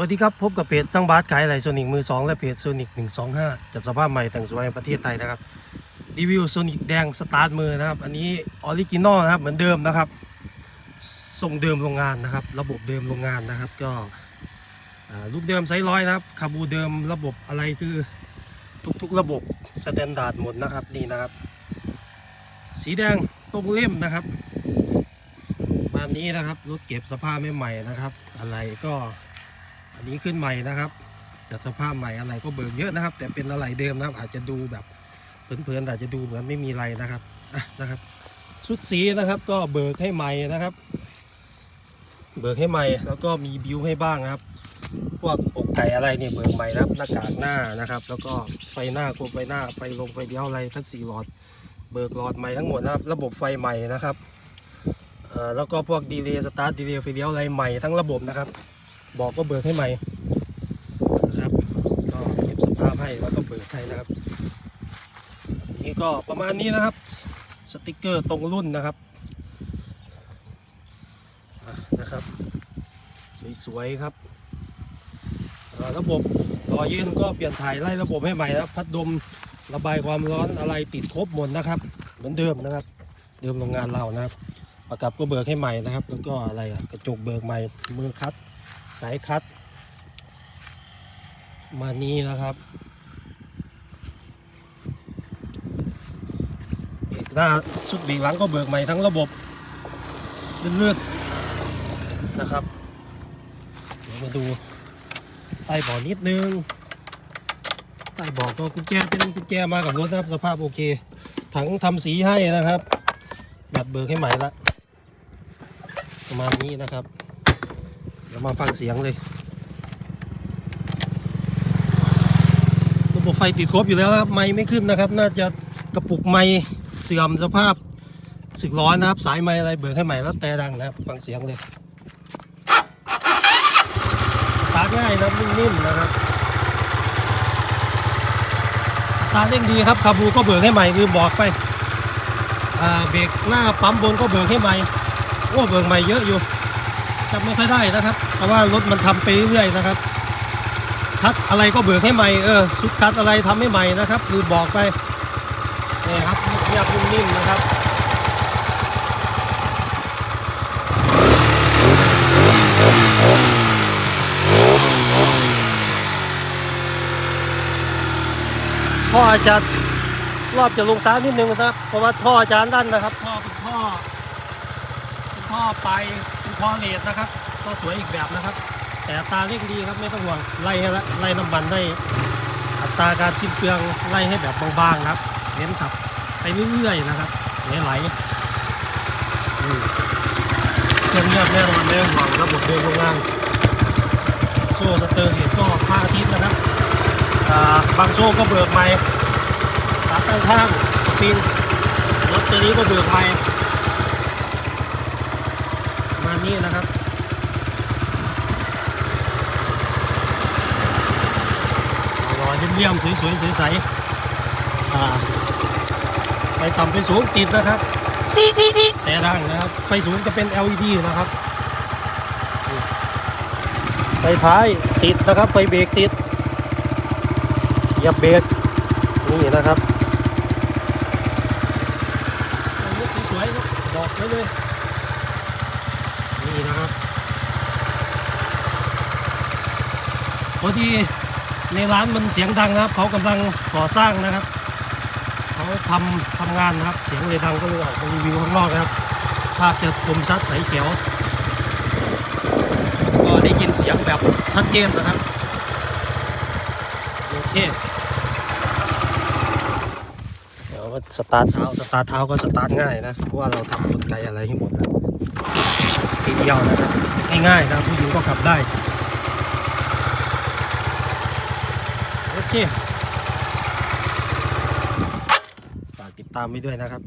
วัสดีครับ พบกับเพจสร้างบาสขายไหลโซนิกมือ 2 และเพจโซนิก125 จัดสภาพใหม่แต่งสวยในประเทศไทยนะครับ รีวิวโซนิกแดงสตาร์ทมือนะครับ อันนี้ออริจินอลนะครับเหมือนเดิมนะครับส่งเดิมโรงงานนะครับ ระบบเดิมโรงงานนะครับ ก็ลูกเดิมไซส์ร้อยนะครับคาบูเดิมระบบอะไรคือทุกๆระบบสแตนดาร์ดหมดนะครับนี่นะครับ สีแดงตรงเล่มนะครับบ้านนี้นะครับรถเก็บสภาพไม่ใหม่นะครับ อะไรก็ อันนี้ขึ้นใหม่นะครับจัดสภาพใหม่อะไรก็เบิกเยอะนะครับ แต่เป็นอะไรเดิมนะครับ อาจจะดูแบบเพลินๆอาจจะดูเหมือนไม่มีอะไรนะครับอะนะครับชุดสีนะครับก็เบิกให้ใหม่นะครับ เบิกให้ใหม่แล้วก็มีบิวให้บ้างนะครับพวกอกไก่อะไรเนี่ยเบิกใหม่นะครับหน้ากากหน้านะครับ แล้วก็ไฟหน้าโคมไฟหน้าไฟลงไฟเลี้ยวอะไรทั้งสี่หลอด เบิกหลอดใหม่ทั้งหมดนะครับ ระบบไฟใหม่นะครับแล้วก็พวกดีเลย์สตาร์ทดีเลย์ไฟเลี้ยวอะไรใหม่ทั้งระบบนะครับ บอกก็เบิกให้ใหม่นะครับ ก็เก็บสภาพให้แล้วก็เบิกให้นะครับนี่ก็ประมาณนี้นะครับ สติกเกอร์ตรงรุ่นนะครับะนะครับ สวยๆครับระบบรอเย็นก็เปลี่ยนถ่ายไล่ระบบให้ใหม่นะพัดลมระบายความร้อนอะไรติดครบหมดนะครับ เหมือนเดิมนะครับ เดิมโรงงานเรานะครับ ประกับก็เบิกให้ใหม่นะครับ แล้วก็อะไรกระจกเบิกใหม่มือคัด สายคัด มานี้นะครับเบรกหน้าชุดเบรกหลังก็เบิกใหม่ทั้งระบบลื่นๆนะครับเดี๋ยวมาดูใต้บาะนิดนึงใต้เบาะก็กุญแจเป็นกุญแจมากับรถนะครับสภาพโอเค ถังทำสีให้นะครับ แบบเบิกให้ใหม่ละประมาณนี้นะครับ เดี๋ยวมาฟังเสียงเลยระบบไฟติดครบอยู่แล้วครับ ไม้ไม่ขึ้นนะครับ น่าจะกระปุกไม้เสื่อมสภาพสึกร้อนนะครับ สายไม้อะไรเบิกให้ใหม่แล้วแต่ดังนะครับ ฟังเสียงเลยตาง่ายนะนิ่มๆนะครับตาเร่งดีครับคาบูก็เบิกให้ใหม่ลืมบอกไปเบรกหน้าปั๊มบนก็เบิกให้ใหม่โอ้เบิกใหม่เยอะอยู่ จำไม่ค่อยได้นะครับ เพราะว่ารถมันทำไปเรื่อยๆนะครับคัดอะไรก็เบิกให้ใหม่เออชุดคัดอะไรทำให้ใหม่นะครับคือบอกไปนี่ครับเงียบนิ่มๆนะครับท่ออาจารย์รอบจะลงซ้ายนิดนึงนะครับ เพราะว่าท่ออาจารย์ด้านนะครับ ท่อเป็นท่อเป็นท่อไป เป็นท่อเลดนะครับ ก็สวยอีกแบบนะครับ แต่ตาเร่งดีครับไม่ต้องห่วงไล่ให้ละไล่น้ำมันได้อัตราการชิ้นเปลืองไล่ให้แบบบางๆครับ เน้นขับไปเรื่อยๆนะครับไหลๆเครื่องเงียบแน่นอนไม่ต้องห่วงระบบเดินโรงงานโซ่สเตอร์เรทก็พาอาทิตย์นะครับบางโซ่ก็เบิกใหม่ขาตั้งข้างสปริงรถตัวนี้ก็เบิกใหม่ นี้นะครับรอเยี่ยมๆสวยๆใสๆไฟต่ำไฟสูงติดนะครับแต่ดังนะครับไฟสูงจะเป็น LED นะครับไฟท้ายติดนะครับไฟเบรกติดเหยับเบรกนี่นะครับสวยๆครับอกไว้เลย นี่นะครับ พอดีในร้านมันเสียงดังนะครับ เขากำลังก่อสร้างนะครับ เขาทำทำงานนะครับ เสียงเลยดังก็เลยออกมารีวิวข้างนอกนะครับ ภาพจะคมชัดใสเขียว ก็ได้ยินเสียงแบบชัดเจนนะครับ โอเคเดี๋ยวมาสตาร์ทเท้าสตาร์ทเท้าก็สตาร์ทง่ายนะ เพราะว่าเราทำกลไกอะไรให้หมดนะที เดียวนะครับง่ายๆนะผู้หญิงก็ขับได้โอเคฝากติดตามไว้ด้วยนะครับ